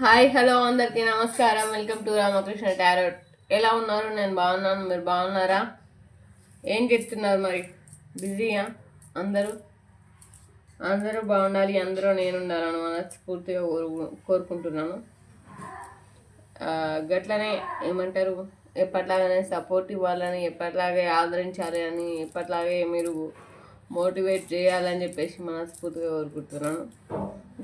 Hi hello అందరికీ నమస్కారం. Welcome to Ramakrishna tarot. ఎలా ఉన్నారు? నేను బాగున్నాను. మీరు బాగున్నారా? ఏం చేస్తున్నారు మరి? బిజీయా? అందరూ? అందరూ బాగుండాలి. అందరూ నేను ఉండాలని మనస్ఫూర్తిగా కోరు కోరుకుంటున్నాను. గట్లనే ఏమంటారు? ఎప్పట్లాగానే సపోర్ట్ ఇవ్వాలని ఎప్పట్లాగే ఆదరించాలి అని ఎప్పట్లాగే మీరు మోటివేట్ చేయాలని చెప్పేసి మనస్ఫూర్తిగా కోరుకుంటున్నాను.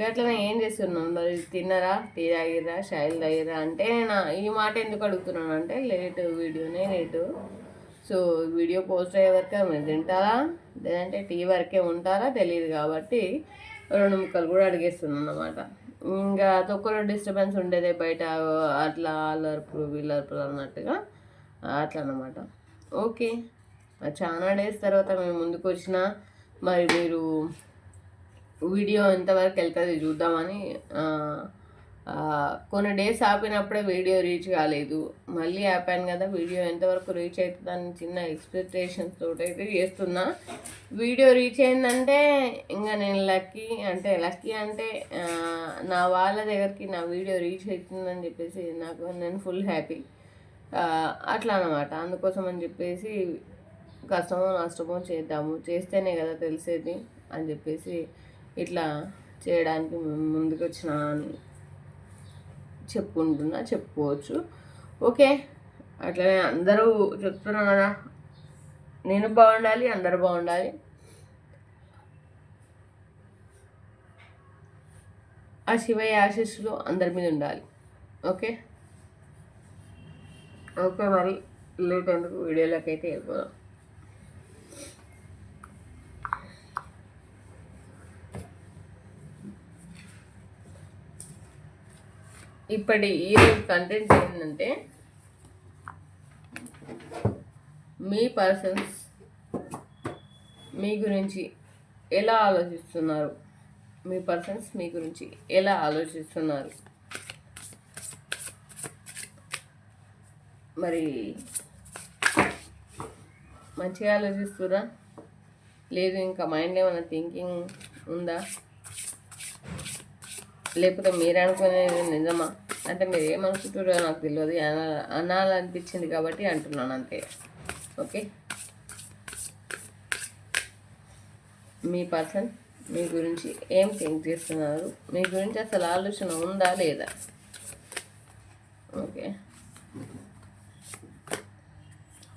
గట్లనే ఏం చేస్తున్నాను మరి తిన్నరా? టీ తాగిరా షాయిల్ తాగిరా అంటే నేను ఈ మాట ఎందుకు అడుగుతున్నాను అంటే లేటు వీడియోనే లేటు. సో వీడియో పోస్ట్ అయ్యే వరకే మీరు తింటారా? లేదంటే టీ వరకే ఉంటారా? తెలియదు కాబట్టి రెండు ముక్కలు కూడా అడిగేస్తున్నాను అన్నమాట. ఇంకా తొక్కలో డిస్టర్బెన్స్ ఉండేదే బయట అట్లా అల్లర్పులు వీళ్ళర్పులు అన్నట్టుగా అట్లా అన్నమాట. ఓకే. చాలా డేస్ తర్వాత మేము ముందుకు వచ్చిన మరి మీరు వీడియో ఎంతవరకు వెళ్తుంది చూద్దామని కొన్ని డేస్ ఆపినప్పుడే వీడియో రీచ్ కాలేదు. మళ్ళీ ఆపాను కదా వీడియో ఎంతవరకు రీచ్ అవుతుంది అని చిన్న ఎక్స్పెక్టేషన్స్ అయితే చేస్తున్నా. వీడియో రీచ్ అయిందంటే ఇంకా నేను లక్కీ అంటే లక్కీ అంటే నా వాళ్ళ దగ్గరికి నా వీడియో రీచ్ అవుతుందని చెప్పేసి నాకు నేను ఫుల్ హ్యాపీ అట్లా అనమాట అందుకోసం అని చెప్పేసి కష్టమో నష్టమో చేద్దాము. చేస్తేనే కదా తెలిసేది అని చెప్పేసి ఇట్లా చేయడానికి ముందుకు వచ్చిన అని చెప్పుకుంటున్నా చెప్పుకోవచ్చు. ఓకే. అట్లనే అందరూ చెప్తున్నారు కదా. నేను బాగుండాలి అందరూ బాగుండాలి. ఆ శివయ్య ఆశీస్సులు అందరి మీద ఉండాలి. ఓకే? ఓకే మరి లేట్ ఎందుకు వీడియోలోకి అయితే వెళ్ళిపోదాం. ఇప్పటి ఈరోజు కంటెంట్ ఏంటంటే మీ పర్సన్స్ మీ గురించి ఎలా ఆలోచిస్తున్నారు? మీ పర్సన్స్ మీ గురించి ఎలా ఆలోచిస్తున్నారు? మరి మంచిగా ఆలోచిస్తురా లేదు ఇంకా మైండ్ ఏమైనా థింకింగ్ ఉందా? లేకపోతే మీరు అనుకునేది నిజమా? అంటే మీరు ఏమనుకుంటారో నాకు తెలియదు. అనాలనిపించింది కాబట్టి అంటున్నాను అంతే. ఓకే? మీ పర్సన్ మీ గురించి ఏం థింక్ చేస్తున్నారు? మీ గురించి అసలు ఆలోచన ఉందా లేదా? ఓకే?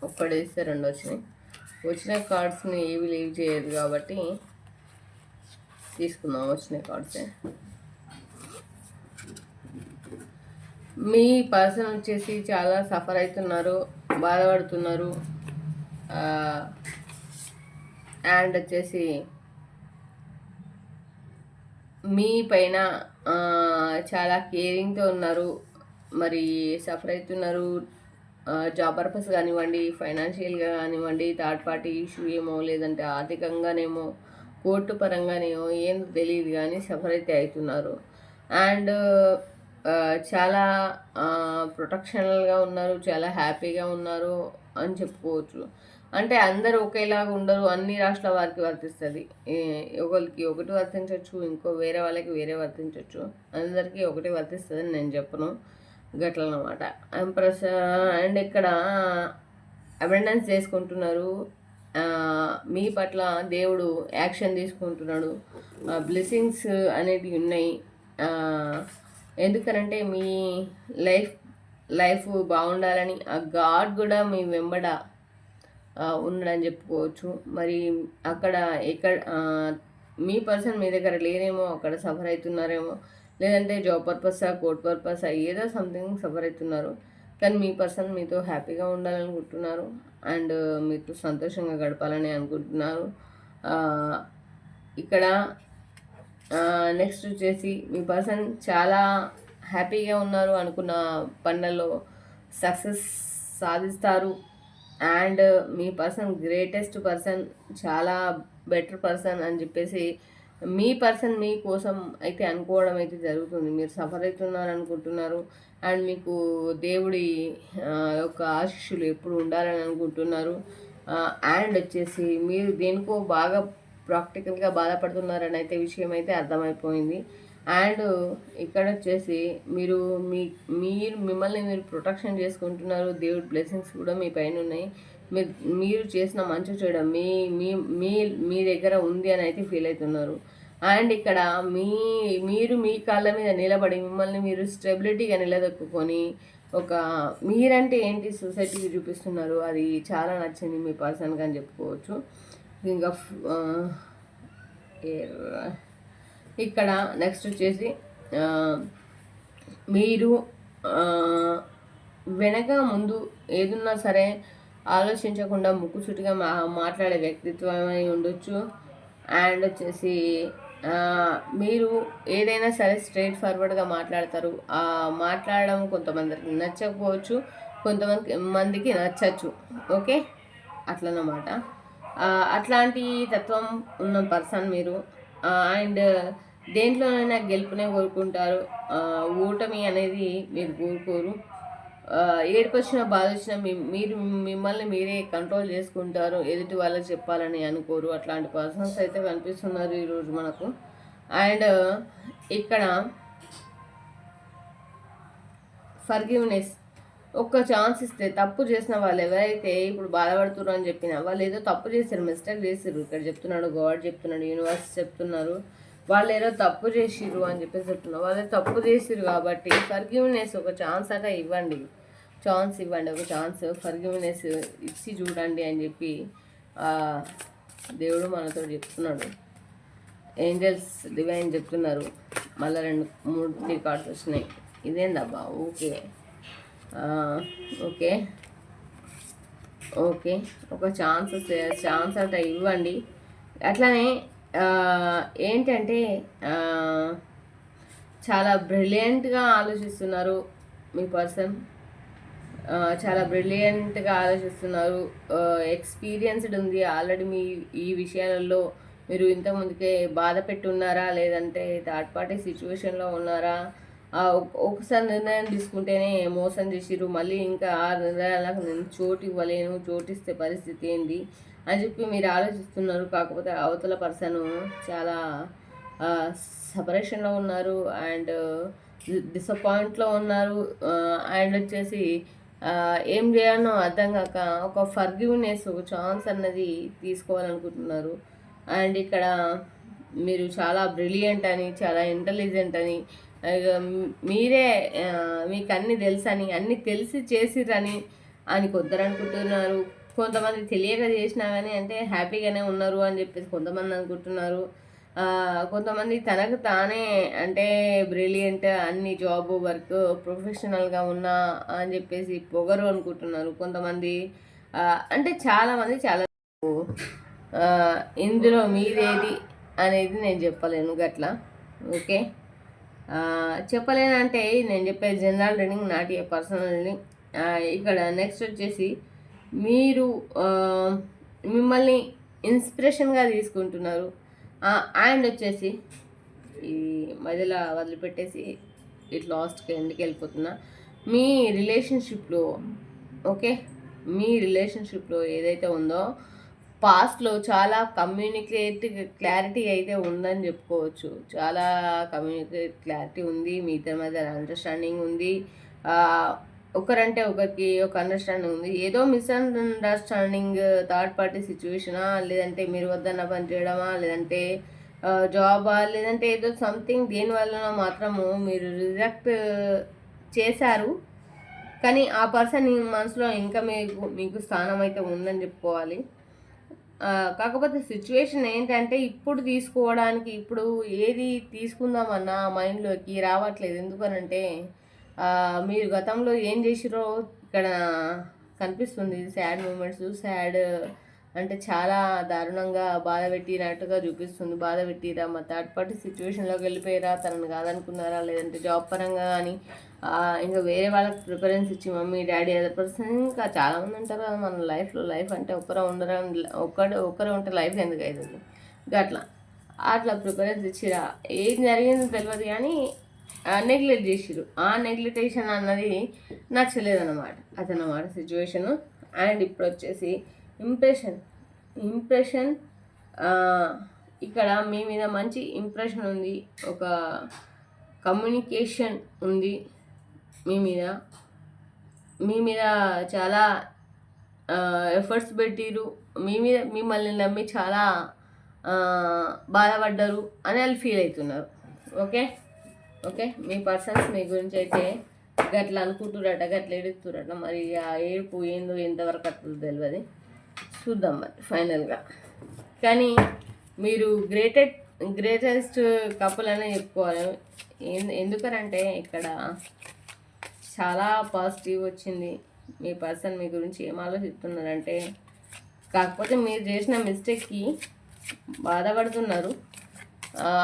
ఒక్కడేస్తే రెండు వచ్చినాయి. వచ్చిన కార్డ్స్ని ఏవి లీవ్ చేయదు కాబట్టి తీసుకుందాం. వచ్చిన కార్డ్సే. మీ పర్సన్ వచ్చేసి చాలా సఫర్ అవుతున్నారు బాధపడుతున్నారు. అండ్ వచ్చేసి మీ పైన చాలా కేరింగ్తో ఉన్నారు. మరి సఫర్ అవుతున్నారు జాబ్ పర్పస్ కానివ్వండి ఫైనాన్షియల్గా కానివ్వండి థర్డ్ పార్టీ ఇష్యూ ఏమో లేదంటే ఆర్థికంగానేమో కోర్టు పరంగానేమో ఏం తెలియదు కానీ సఫర్ అయితే అవుతున్నారు. అండ్ చాలా ప్రొటెక్షనల్గా ఉన్నారు చాలా హ్యాపీగా ఉన్నారు అని చెప్పుకోవచ్చు. అంటే అందరూ ఒకేలాగా ఉండరు అన్ని రాష్ట్రాల వారికి వర్తిస్తుంది. ఒకరికి ఒకటి వర్తించవచ్చు ఇంకో వేరే వాళ్ళకి వేరే వర్తించవచ్చు అందరికీ ఒకటి వర్తిస్తుంది అని నేను చెప్పను. గట్లనమాట. ఎంప్రెస్ అండ్ ఇక్కడ అబెండెన్స్ చేసుకుంటున్నారు. మీ పట్ల దేవుడు యాక్షన్ తీసుకుంటున్నాడు. బ్లెస్సింగ్స్ అనేటివి ఉన్నాయి. ఎందుకనంటే మీ లైఫ్ లైఫ్ బాగుండాలని ఆ గాడ్ కూడా మీ వెంబడ ఉన్నాడని చెప్పుకోవచ్చు. మరి అక్కడ ఎక్కడ మీ పర్సన్ మీ దగ్గర లేరేమో అక్కడ సఫర్ అవుతున్నారేమో లేదంటే జాబ్ పర్పస్ కోర్ట్ పర్పస్ ఏదో సంథింగ్ సఫర్ అవుతున్నారు కానీ మీ పర్సన్ మీతో హ్యాపీగా ఉండాలనుకుంటున్నారు అండ్ మీతో సంతోషంగా గడపాలని అనుకుంటున్నారు. ఇక్కడ నెక్స్ట్ వచ్చేసి మీ పర్సన్ చాలా హ్యాపీగా ఉన్నారు అనుకున్న పనులలో సక్సెస్ సాధిస్తారు. అండ్ మీ పర్సన్ గ్రేటెస్ట్ పర్సన్ చాలా బెటర్ పర్సన్ అని చెప్పేసి మీ పర్సన్ మీ కోసం అయితే అనుకోవడం అయితే జరుగుతుంది. మీరు సఫర్ అవుతున్నారు అనుకుంటున్నారు. అండ్ మీకు దేవుడి యొక్క ఆశీస్సులు ఎప్పుడు ఉండాలని అనుకుంటున్నారు. అండ్ వచ్చేసి మీరు దేనికో బాగా ప్రాక్టికల్గా బాధపడుతున్నారని అయితే విషయం అయితే అర్థమైపోయింది. అండ్ ఇక్కడ వచ్చేసి మీరు మీ మీరు మిమ్మల్ని మీరు ప్రొటెక్షన్ చేసుకుంటున్నారు దేవుడి బ్లెస్సింగ్స్ కూడా మీ పైన ఉన్నాయి మీరు మీరు చేసిన మంచి చేయడం మీ మీ మీ మీ దగ్గర ఉంది అని అయితే ఫీల్ అవుతున్నారు. అండ్ ఇక్కడ మీ మీరు మీ కాళ్ళ మీద నిలబడి మిమ్మల్ని మీరు స్టెబిలిటీగా నిలదొక్కుని ఒక మీరంటే ఏంటి సొసైటీకి చూపిస్తున్నారు? అది చాలా నచ్చింది మీ పర్సన్గా అని చెప్పుకోవచ్చు. ఇంకా ఇక్కడ నెక్స్ట్ వచ్చేసి మీరు వెనక ముందు ఏదున్నా సరే ఆలోచించకుండా ముక్కు మా మాట్లాడే వ్యక్తిత్వమై ఉండొచ్చు. అండ్ వచ్చేసి మీరు ఏదైనా సరే స్ట్రైట్ ఫార్వర్డ్గా మాట్లాడతారు. మాట్లాడడం కొంతమందికి నచ్చకపోవచ్చు కొంతమందికి మందికి నచ్చచ్చు. ఓకే? అట్లనమాట అట్లాంటి తత్వం ఉన్న పర్సన్ మీరు. అండ్ దేంట్లోనైనా గెలుపునే కోరుకుంటారు. ఓటమి అనేది మీరు కోరుకోరు. ఆ, బాధ వచ్చిన మీరు మిమ్మల్ని మీరే కంట్రోల్ చేసుకుంటారు. ఎదుటి వాళ్ళకి చెప్పాలని అనుకోరు. అట్లాంటి పర్సన్స్ అయితే కనిపిస్తున్నారు ఈరోజు మనకు. అండ్ ఇక్కడ ఫర్గివ్నెస్ ఒక్క ఛాన్స్ ఇస్తే తప్పు చేసిన వాళ్ళు ఎవరైతే ఇప్పుడు బాధపడుతున్నారు అని చెప్పిన వాళ్ళు ఏదో తప్పు చేశారు మిస్టేక్ చేశారు. ఇక్కడ చెప్తున్నాడు గాడ్ చెప్తున్నాడు యూనివర్స్ చెప్తున్నారు. వాళ్ళు ఏదో తప్పు చేసిర్రు అని చెప్పేసి చెప్తున్నారు. వాళ్ళు తప్పు చేసిర్రు కాబట్టి ఫర్గ్యూనెస్ ఒక ఛాన్స్ అట ఇవ్వండి. ఛాన్స్ ఇవ్వండి ఒక ఛాన్స్ ఫర్గ్యూనెస్ ఇచ్చి చూడండి అని చెప్పి దేవుడు మనతో చెప్తున్నాడు. ఏంజల్స్ డివైన్ చెప్తున్నారు. మళ్ళీ రెండు మూడు త్రీ కార్డ్స్ వచ్చినాయి. ఇదేందబ్బా? ఓకే. ఓకే. ఓకే. ఒక ఛాన్స్ ఛాన్స్ అట్లా ఇవ్వండి. అట్లానే ఏంటంటే చాలా బ్రిలియంట్గా ఆలోచిస్తున్నారు మీ పర్సన్. చాలా బ్రిలియంట్గా ఆలోచిస్తున్నారు. ఎక్స్పీరియన్స్డ్ ఉంది. ఆల్రెడీ మీ ఈ విషయాలలో మీరు ఇంతకుముందుకే బాధ పెట్టున్నారా? లేదంటే థర్డ్ పార్టీ సిచ్యువేషన్లో ఉన్నారా? ఒకసారి నిర్ణయం తీసుకుంటేనే మోసం చేసిర్రు. మళ్ళీ ఇంకా ఆ నిర్ణయాలకు నేను చోటు ఇవ్వలేను చోటిస్తే పరిస్థితి ఏంది అని చెప్పి మీరు ఆలోచిస్తున్నారు. కాకపోతే అవతల పర్సన్ చాలా సపరేషన్లో ఉన్నారు అండ్ డిసప్పాయింట్లో ఉన్నారు. అండ్ వచ్చేసి ఏం చేయాలనో అర్థం కాక ఒక ఫర్గివ్నెస్ ఒక ఛాన్స్ అన్నది తీసుకోవాలనుకుంటున్నారు. అండ్ ఇక్కడ మీరు చాలా బ్రిలియంట్ అని చాలా ఇంటెలిజెంట్ అని మీరే మీకు అన్నీ తెలుసని అన్నీ తెలిసి చేసిరని అని కొందరు అనుకుంటున్నారు కొంతమంది తెలియక చేసినా కానీ అంటే హ్యాపీగానే ఉన్నారు అని చెప్పేసి కొంతమంది అనుకుంటున్నారు. కొంతమంది తనకు తానే అంటే బ్రిలియంట్ అన్ని జాబ్ వర్క్ ప్రొఫెషనల్గా ఉన్నా అని చెప్పేసి పొగరు అనుకుంటున్నారు కొంతమంది. అంటే చాలామంది చాలా ఇందులో మీదేది అనేది నేను చెప్పలేను గట్లా. ఓకే? చెప్పలేనంటే నేను చెప్పే general reading not a personal reading ఇక్కడ నెక్స్ట్ వచ్చేసి మీరు మిమ్మల్ని ఇన్స్పిరేషన్గా తీసుకుంటున్నారు. అండ్ వచ్చేసి ఈ మధ్యలో వదిలిపెట్టేసి ఇట్ లాస్ట్కి ఎందుకు వెళ్ళిపోతున్నా. మీ రిలేషన్షిప్లో ఓకే? మీ రిలేషన్షిప్లో ఏదైతే ఉందో పాస్ట్లో చాలా కమ్యూనికేట్ క్లారిటీ అయితే ఉందని చెప్పుకోవచ్చు. చాలా కమ్యూనికేట్ క్లారిటీ ఉంది మీ ఇద్దరి మధ్య అండర్స్టాండింగ్ ఉంది. ఒకరంటే ఒకరికి ఒక అండర్స్టాండింగ్ ఉంది. ఏదో మిస్అండర్స్టాండింగ్ థర్డ్ పార్టీ సిచ్యువేషనా లేదంటే మీరు వద్దన్న పని చేయడమా లేదంటే జాబా లేదంటే ఏదో సంథింగ్ దేని మాత్రము మీరు రిజెక్ట్ చేశారు. కానీ ఆ పర్సన్ మనసులో ఇంకా మీకు మీకు స్థానం అయితే ఉందని చెప్పుకోవాలి. కాకపోతే సిచ్యువేషన్ ఏంటంటే ఇప్పుడు తీసుకోవడానికి ఇప్పుడు ఏది తీసుకుందామన్నా మైండ్లోకి రావట్లేదు. ఎందుకనంటే మీరు గతంలో ఏం చేసిరో ఇక్కడ కనిపిస్తుంది. సాడ్ మూమెంట్స్ సాడ్ అంటే చాలా దారుణంగా బాధ పెట్టినట్టుగా చూపిస్తుంది. బాధ పెట్టిరా మా థర్డ్ పార్టీ సిచ్యువేషన్లోకి వెళ్ళిపోయారా తనని కాదనుకున్నారా లేదంటే జాబ్ పరంగా కానీ ఇంకా వేరే వాళ్ళకి ప్రిఫరెన్స్ ఇచ్చి మమ్మీ డాడీ అదర్ పర్సన్ ఇంకా చాలామంది ఉంటారు కదా మన లైఫ్లో లైఫ్ అంటే ఒకరు ఉండరా ఒక్కడు ఒకరు ఉంటే లైఫ్ ఎందుకు అవుతుంది ఇంకా అట్లా. అట్లా ప్రిఫరెన్స్ ఇచ్చిరా. ఏం జరిగిందో తెలియదు కానీ నెగ్లెక్ట్ చేసిరు ఆ నెగ్లెక్టేషన్ అన్నది నచ్చలేదన్నమాట. అదన్నమాట సిచ్యువేషను అండ్ ఇప్పుడు వచ్చేసి ఇంప్రెషన్ ఇంప్రెషన్ ఇక్కడ మీ మీద మంచి ఇంప్రెషన్ ఉంది. ఒక కమ్యూనికేషన్ ఉంది మీ మీద. మీ మీద చాలా ఎఫర్ట్స్ పెట్టిరు మీ మీద మిమ్మల్ని నమ్మి చాలా బాధపడ్డారు అని వాళ్ళు ఫీల్ అవుతున్నారు. ఓకే ఓకే మీ పర్సన్స్ మీ గురించి అయితే గట్ల అనుకుంటురట గట్ల ఏడుస్తురట మరి ఆ ఏడుపు ఏందో ఎంతవరకు అట్లా తెలియదు చూద్దాం మరి ఫైనల్గా. కానీ మీరు గ్రేటెడ్ గ్రేటెస్ట్ కపుల్ అనే చెప్పుకోవాలి. ఎందుకనంటే ఇక్కడ చాలా పాజిటివ్ వచ్చింది మీ పర్సన్ మీ గురించి ఏం ఆలోచిస్తున్నారంటే కాకపోతే మీరు చేసిన మిస్టేక్కి బాధపడుతున్నారు.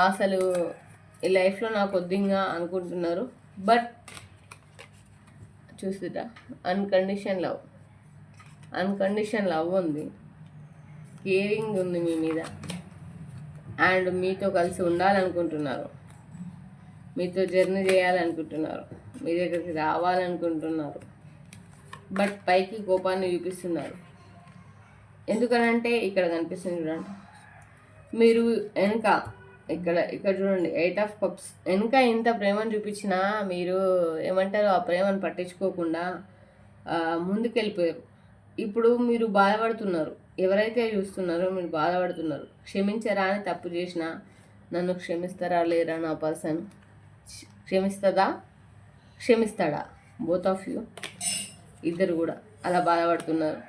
అసలు ఈ లైఫ్లో నాకు వద్దింగా అనుకుంటున్నారు. బట్ చూస్తురా అన్కండిషన్ లవ్. అన్కండిషన్ లవ్ ఉంది కేరింగ్ ఉంది మీ మీద. అండ్ మీతో కలిసి ఉండాలనుకుంటున్నారు. మీతో జర్నీ చేయాలనుకుంటున్నారు. మీ దగ్గరికి రావాలనుకుంటున్నారు. బట్ పైకి కోపాన్ని చూపిస్తున్నారు. ఎందుకనంటే ఇక్కడ కనిపిస్తుంది చూడండి. మీరు వెనక ఇక్కడ ఇక్కడ చూడండి. ఎయిట్ ఆఫ్ కప్స్ వెనుక ఇంత ప్రేమను చూపించినా మీరు ఏమంటారు? ఆ ప్రేమను పట్టించుకోకుండా ముందుకెళ్ళిపోయారు. ఇప్పుడు మీరు బాధపడుతున్నారు. ఎవరైతే చూస్తున్నారో మీరు బాధపడుతున్నారు. క్షమించరా అని తప్పు చేసినా నన్ను క్షమిస్తారా లేరా నా పర్సన్? క్షమిస్తుందా? క్షమిస్తాడా? బోత్ ఆఫ్ యూ ఇద్దరు కూడా అలా బాధపడుతున్నారు.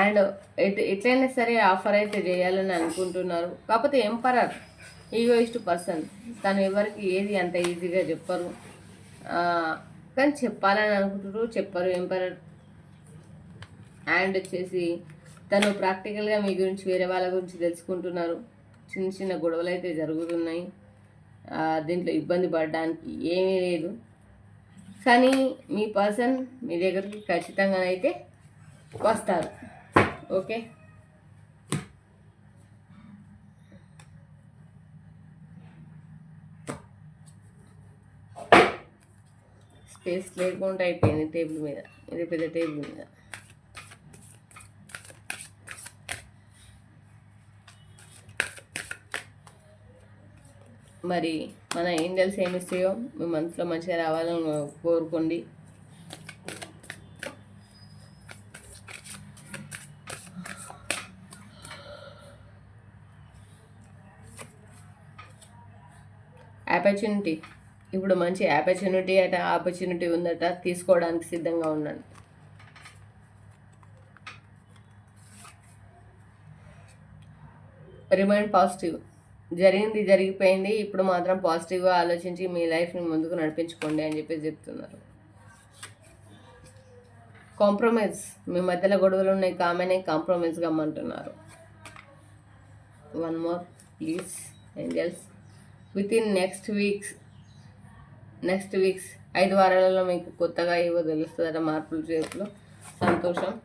అండ్ ఎట్ ఎట్లయినా సరే ఆఫర్ అయితే చేయాలని అనుకుంటున్నారు. కాకపోతే ఎంపరర్ ఈగోయిస్ట్ పర్సన్ తను ఎవరికి ఏది అంత ఈజీగా చెప్పరు. కానీ చెప్పాలని అనుకుంటారు చెప్పరు ఎంపరర్. అండ్ వచ్చేసి తను ప్రాక్టికల్గా మీ గురించి వేరే వాళ్ళ గురించి తెలుసుకుంటున్నారు. చిన్న చిన్న గొడవలు అయితే జరుగుతున్నాయి దీంట్లో ఇబ్బంది పడడానికి ఏమీ లేదు. కానీ మీ పర్సన్ మీ దగ్గరికి ఖచ్చితంగానైతే వస్తారు. ఓకే? స్పేస్ లేకుండా అయిపోయింది టేబుల్ మీద. ఇది పెద్ద టేబుల్ మీద. మరి మన ఏంజల్స్ ఏమి ఇస్తాయో మీ మనసులో మంచిగా రావాలని కోరుకోండి. ఆపర్చునిటీ ఇప్పుడు మంచి ఆపర్చునిటీ అట ఆపర్చునిటీ ఉందట తీసుకోవడానికి సిద్ధంగా ఉన్నాను రిమైండ్ పాజిటివ్ జరిగింది జరిగిపోయింది. ఇప్పుడు మాత్రం పాజిటివ్గా ఆలోచించి మీ లైఫ్ని ముందుకు నడిపించుకోండి అని చెప్పేసి చెప్తున్నారు. కాంప్రమైజ్. మీ మధ్యలో గొడవలు ఉన్నాయి కామనే compromise కమ్మంటున్నారు one more please angels within next weeks next weeks ఐదు వారాలలో మీకు కొత్తగా ఏవో తెలుస్తుందట మార్పులు చేతులు. సంతోషం.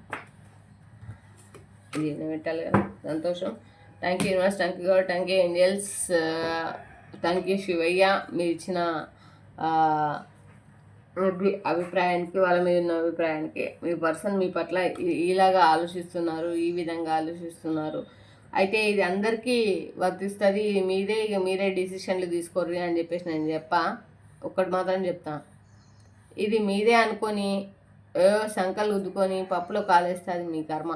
ఇది పెట్టాలి కదా? సంతోషం. Thank you universe thank you God thank you angels thank you Shivayya మీరు ఇచ్చిన అభిప్రాయానికి వాళ్ళ మీద ఉన్న అభిప్రాయానికి మీ పర్సన్ మీ పట్ల ఇలాగా ఆలోచిస్తున్నారు ఈ విధంగా ఆలోచిస్తున్నారు. అయితే ఇది అందరికీ వర్తిస్తుంది. మీదే ఇక మీరే డిసిషన్లు తీసుకోర్రి అని చెప్పేసి నేను చెప్పా. ఒక్కటి మాత్రం చెప్తా. ఇది మీదే అనుకొని సంకలు ఉద్దుకొని పప్పులో కాలేస్తుంది మీ కర్మ.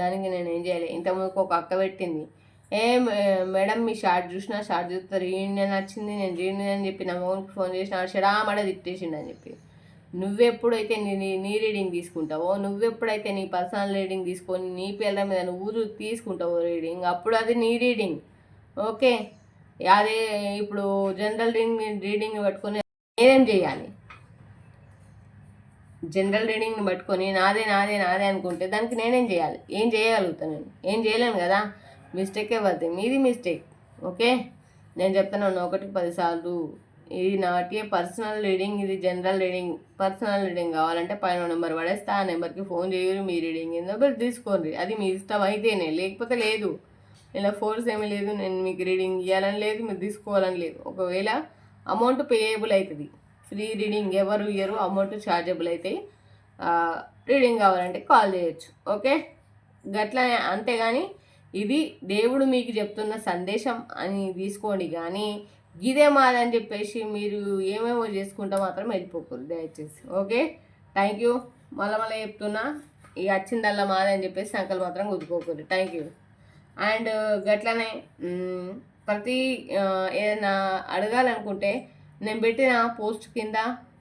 దానికి నేను ఏం చేయాలి? ఇంతకుముందుకు ఒక అక్క పెట్టింది. ఏ మే- మేడం మీ షార్ట్ చూసినా షార్ట్ చూస్తారు ఈయన నచ్చింది నేను జీని అని చెప్పి నా మోన్కి ఫోన్ చేసిన షడామడ తిట్టేసిండు అని చెప్పి. నువ్వెప్పుడైతే నీ నీ నీ రీడింగ్ తీసుకుంటావో నువ్వెప్పుడైతే నీ పర్సనల్ రీడింగ్ తీసుకొని నీ పిల్లల మీద నువ్వు తీసుకుంటావో రీడింగ్ అప్పుడు అది నీ రీడింగ్. ఓకే? అదే ఇప్పుడు జనరల్ రీడింగ్ రీడింగ్ పట్టుకొని నేనేం చేయాలి? జనరల్ రీడింగ్ని పట్టుకొని నాదే నాదే నాదే అనుకుంటే దానికి నేనేం చేయాలి? ఏం చేయగలుగుతాను నేను? ఏం చేయలేను కదా? మిస్టేకే పడుతుంది మీది మిస్టేక్. ఓకే? నేను చెప్తున్నాను ఒకటి పదిసార్లు. ఇది నాటి పర్సనల్ రీడింగ్ ఇది జనరల్ రీడింగ్. పర్సనల్ రీడింగ్ కావాలంటే పైన నెంబర్ పడేస్తే ఆ నెంబర్కి ఫోన్ చేయరు మీ రీడింగ్ ఏందో మీరు తీసుకోండి. అది మీ ఇష్టం అయితేనే. లేకపోతే లేదు. ఇలా ఫోర్స్ ఏమీ లేదు నేను మీకు రీడింగ్ ఇవ్వాలని లేదు మీరు తీసుకోవాలని లేదు. ఒకవేళ అమౌంట్ పేయబుల్ అవుతుంది ఫ్రీ రీడింగ్ ఎవరు ఇయ్యరు అమౌంట్ ఛార్జబుల్ అవుతాయి రీడింగ్ కావాలంటే కాల్ చేయొచ్చు. ఓకే? గట్లా అంతేగాని ఇది దేవుడు మీకు చెప్తున్న సందేశం అని తీసుకోండి. కానీ ఇదే మాదని చెప్పేసి మీరు ఏమేమో చేసుకుంటా మాత్రం వెళ్ళిపోకూడదు దయచేసి. ఓకే? థ్యాంక్ యూ మళ్ళీ మళ్ళీ చెప్తున్నా ఇక వచ్చిందల్లా మాదని చెప్పేసి సంకల్ మాత్రం గుద్దుకోకూడదు. థ్యాంక్ యూ అండ్ గట్లనే ప్రతి uh, ఏదైనా అడగాలనుకుంటే నేను పెట్టిన పోస్ట్ కింద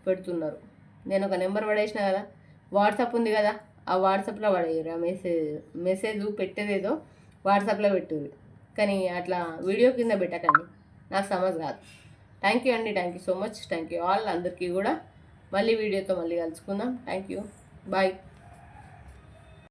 పెడుతున్నారు. నేను ఒక నెంబర్ పడేసిన కదా వాట్సాప్ ఉంది కదా ఆ వాట్సాప్లో పడేయరు? ఆ మెసేజ్ మెసేజ్ పెట్టేదేదో వాట్సాప్లో పెట్టుర్రు. కానీ అట్లా వీడియో కింద పెట్టకండి. నాకు సమజ్ కాదు థ్యాంక్ యూ అండి. Thank you so much thank you all అందరికీ కూడా. మళ్ళీ వీడియోతో మళ్ళీ కలుసుకుందాం. Thank you bye